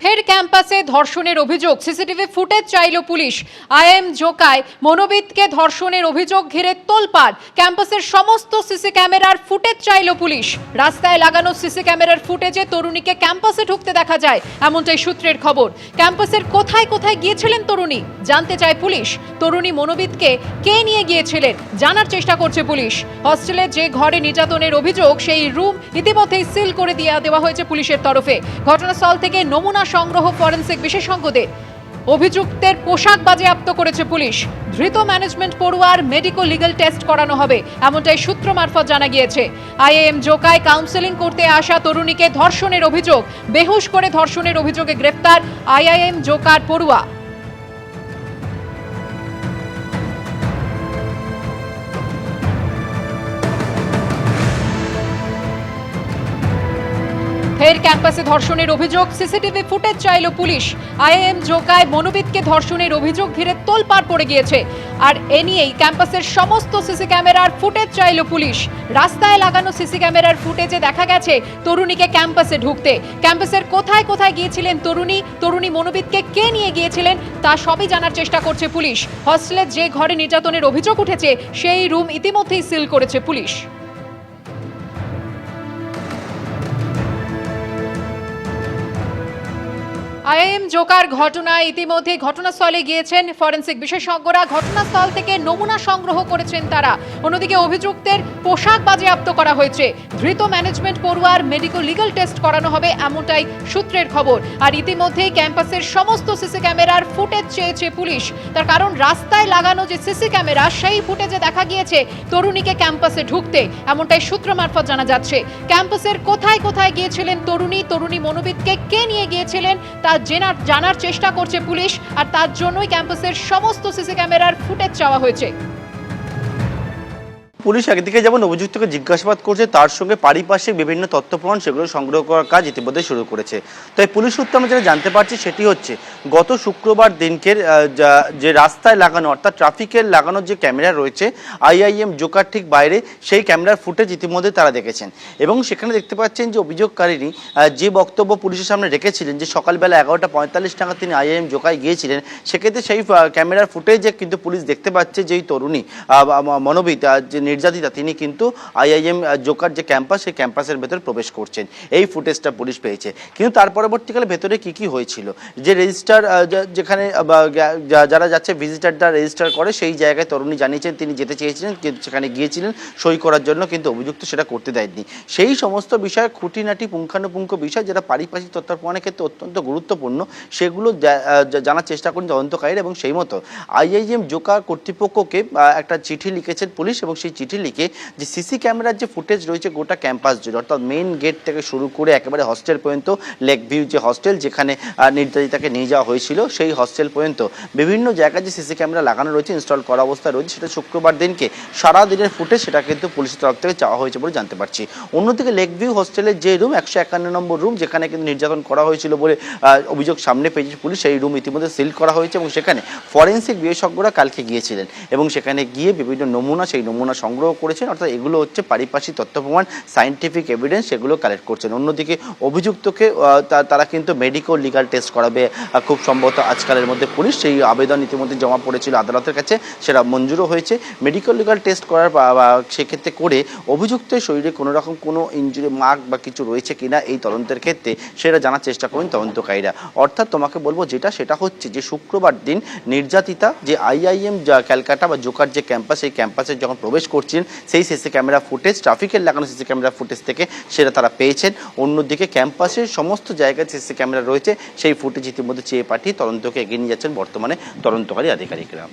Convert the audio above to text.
ফের ক্যাম্পাসে ধর্ষণের অভিযোগ। সিসিটিভি ফুটেজ চাইল পুলিশ। আইএম জোকায় মনোবিদকে ধর্ষণের অভিযোগ ঘিরে তোলপাড়। ক্যাম্পাসের সমস্ত সিসি ক্যামেরার ফুটেজ চাইল পুলিশ। রাস্তায় লাগানো সিসি ক্যামেরার ফুটেজে তরুণীকে ক্যাম্পাসে ঢুকতে দেখা যায়, এমনটাই সূত্রের খবর। ক্যাম্পাসের কোথায় কোথায় গিয়েছিলেন তরুণী, জানতে চায় পুলিশ। তরুণী মনোবিদকে কে নিয়ে গিয়েছিলেন, জানার চেষ্টা করছে পুলিশ। হস্টেলে যে ঘরে নির্যাতনের অভিযোগ, সেই রুম ইতিমধ্যেই সিল করে দিয়ে দেওয়া হয়েছে পুলিশের তরফে। ঘটনাস্থল থেকে নমুনা সংগ্রহ ফরেনসিক বিশেষজ্ঞদের। অভিযুক্তের পোশাক বাজেয়াপ্ত করেছে পুলিশ। ধৃত ম্যানেজমেন্ট পড়ুয়ার মেডিকো লিগাল টেস্ট করানো হবে, এমনটাই সূত্র মারফত জানা গিয়েছে। আইএম জোকায় কাউন্সেলিং করতে আসা তরুণীকে ধর্ষণের অভিযোগ, বেহুশ করে ধর্ষণের অভিযোগে গ্রেফতার আইআইএম জোকার পড়ুয়া। ফের ক্যাম্পাসে ধর্ষণের অভিযোগ, সিসিটিভি ফুটেজ চাইল পুলিশ। আইএম জোকায় মনোবিদকে ধর্ষণের অভিযোগ ঘিরে তোলপাড় পড়ে গিয়েছে। আর এ নিয়েই ক্যাম্পাসের সমস্ত সিসি ক্যামেরার ফুটেজ চাইল পুলিশ। রাস্তায় লাগানো সিসি ক্যামেরার ফুটেজে দেখা গেছে তরুণীকে ক্যাম্পাসে ঢুকতে। ক্যাম্পাসের কোথায় কোথায় গিয়েছিলেন তরুণী তরুণী মনোবিদকে কে নিয়ে গিয়েছিলেন তা সবই জানার চেষ্টা করছে পুলিশ। হস্টেলের যে ঘরে নির্যাতনের অভিযোগ উঠেছে, সেই রুম ইতিমধ্যেই সিল করেছে পুলিশ। আইএম জোকার ঘটনায় ইতিমধ্যে ঘটনাস্থলে গিয়েছেন ফরেন্সিক বিশেষজ্ঞরা। ঘটনাস্থল থেকে নমুনা সংগ্রহ করেছেন তারা। অন্যদিকে অভিযুক্তের পোশাক বাজেয়াপ্ত করা হয়েছে। ধৃত ম্যানেজমেন্ট পড়ুয়ার মেডিকো লিগ্যাল টেস্ট করানো হবে এমনটাই সূত্রের খবর। আর ইতিমধ্যেই ক্যাম্পাসের সমস্ত সিসি ক্যামেরার ফুটেজ চেয়েছে পুলিশ। তার কারণ, রাস্তায় লাগানো যে সিসি ক্যামেরা, সেই ফুটেজে দেখা গিয়েছে তরুণীকে ক্যাম্পাসে ঢুকতে। এমনটাই সূত্র মারফত জানা যাচ্ছে। ক্যাম্পাসের কোথায় কোথায় গিয়েছিলেন তরুণী? তরুণী মনোবিদকে কে নিয়ে গিয়েছিলেন? তা জেনার, জানার চেষ্টা করছে পুলিশ আর তার জন্যই ক্যাম্পাসের সমস্ত সিসি ক্যামেরার ফুটেজ চাওয়া হয়েছে। পুলিশ একদিকে যেমন অভিযুক্তকে জিজ্ঞাসাবাদ করছে, তার সঙ্গে পারিপার্শ্বিক বিভিন্ন তথ্য প্রমাণ সেগুলো সংগ্রহ করার কাজ ইতিমধ্যে শুরু করেছে। তাই পুলিশ সূত্রে আমরা যেটা জানতে পারছি সেটি হচ্ছে, গত শুক্রবার দিনকের যা- রাস্তায় লাগানো, অর্থাৎ ট্রাফিকের লাগানোর যে ক্যামেরা রয়েছে, আইআইএম জোকার ঠিক বাইরে, সেই ক্যামেরার ফুটেজ ইতিমধ্যে তারা দেখেছেন। এবং সেখানে দেখতে পাচ্ছেন যে অভিযোগকারিনী যে বক্তব্য পুলিশের সামনে রেখেছিলেন, যে সকালবেলা এগারোটা পঁয়তাল্লিশ টাকা তিনি আইআইএম জোকায় গিয়েছিলেন, সেক্ষেত্রে সেই ক্যামেরার ফুটেজে কিন্তু পুলিশ দেখতে পাচ্ছে যে তরুণী মনোবিদ যে নির্যাতিতা, তিনি কিন্তু আইআইএম জোকার যে ক্যাম্পাস, সেই ক্যাম্পাসের ভেতরে প্রবেশ করছেন। এই ফুটেজটা পুলিশ পেয়েছে। কিন্তু তার পরবর্তীকালে ভেতরে কি কি হয়েছিল? যে রেজিস্টার যেখানে যারা যাচ্ছে ভিজিটাররা রেজিস্টার করে, সেই জায়গায় তরুণী জানিয়েছেন, তিনি যেতে চেয়েছিলেন, কিন্তু সেখানে গিয়েছিলেন, সই করার জন্য, কিন্তু অভিযুক্ত সেটা করতে দেয়নি। সেই সমস্ত বিষয়ে, খুঁটিনাটি, পুঙ্খানুপুঙ্খ বিষয়, যেটা পারিপার্শ্বিক প্রমাণের ক্ষেত্রে অত্যন্ত গুরুত্বপূর্ণ, সেগুলো জানার চেষ্টা করেন তদন্তকারীরা এবং সেই মতো। আইআইএম জোকা কর্তৃপক্ষকে একটা চিঠি লিখেছেন পুলিশ এবং সেই চিঠি লিখে যে সিসি ক্যামেরার যে ফুটেজ রয়েছে গোটা ক্যাম্পাস জুড়ে, অর্থাৎ মেইন গেট থেকে শুরু করে একেবারে হস্টেল পর্যন্ত লেক ভিউ যে হস্টেল যেখানে নির্যাতিতাকে নিয়ে যাওয়া হয়েছিল, সেই হস্টেল পর্যন্ত বিভিন্ন জায়গায় যে সিসি ক্যামেরা লাগানো রয়েছে ইনস্টল করা অবস্থায় রয়েছে, সেটা শুক্রবার দিনকে সারা দিনের ফুটেজ সেটা কিন্তু পুলিশের তরফ থেকে চাওয়া হয়েছে বলে জানতে পারছি। অন্যদিকে লেক ভিউ হস্টেলের যে রুম একশো একান্ন নম্বর রুম যেখানে কিন্তু নির্যাতন করা হয়েছিল বলে অভিযোগ সামনে পেয়েছে পুলিশ, সেই রুম ইতিমধ্যে সিল করা হয়েছে এবং সেখানে ফরেন্সিক বিশেষজ্ঞরা কালকে গিয়েছিলেন এবং সেখানে গিয়ে বিভিন্ন নমুনা, সেই নমুনা সংগ্রহ করেছেন, অর্থাৎ এগুলো হচ্ছে পারিপার্শ্বিক তথ্য প্রমাণ সাইন্টিফিক এভিডেন্স সেগুলো কালেক্ট করছেন। অন্যদিকে অভিযুক্তকে তারা কিন্তু মেডিকো লিগাল টেস্ট করাবে খুব সম্ভবত আজকালের মধ্যে পুলিশ, সেই আবেদন ইতিমধ্যে জমা পড়েছিল আদালতের কাছে, সেটা মঞ্জুরও হয়েছে। মেডিকেল লিগাল টেস্ট করার সেক্ষেত্রে করে অভিযুক্তের শরীরে কোনো রকম কোনো ইঞ্জুরি মার্ক বা কিছু রয়েছে কিনা এই তদন্তের ক্ষেত্রে সেটা জানার চেষ্টা করবেন তদন্তকারীরা। অর্থাৎ তোমাকে বলব যেটা, সেটা হচ্ছে যে শুক্রবার দিন নির্যাতিতা, যে আইআইএম ক্যালকাটা বা জোকার যে ক্যাম্পাস, সেই ক্যাম্পাসে যখন প্রবেশ করছেন, সেই সিসি ক্যামেরা ফুটেজ ট্রাফিকের লাগানো সিসি ক্যামেরা ফুটেজ থেকে সেটা তারা পেয়েছেন। অন্যদিকে ক্যাম্পাসের সমস্ত জায়গায় সিসি ক্যামেরা রয়েছে, সেই ফুটেজ ইতিমধ্যে চেয়ে পাঠিয়ে তদন্তকে এগিয়ে নিয়ে যাচ্ছেন বর্তমানে তদন্তকারী আধিকারিকরা।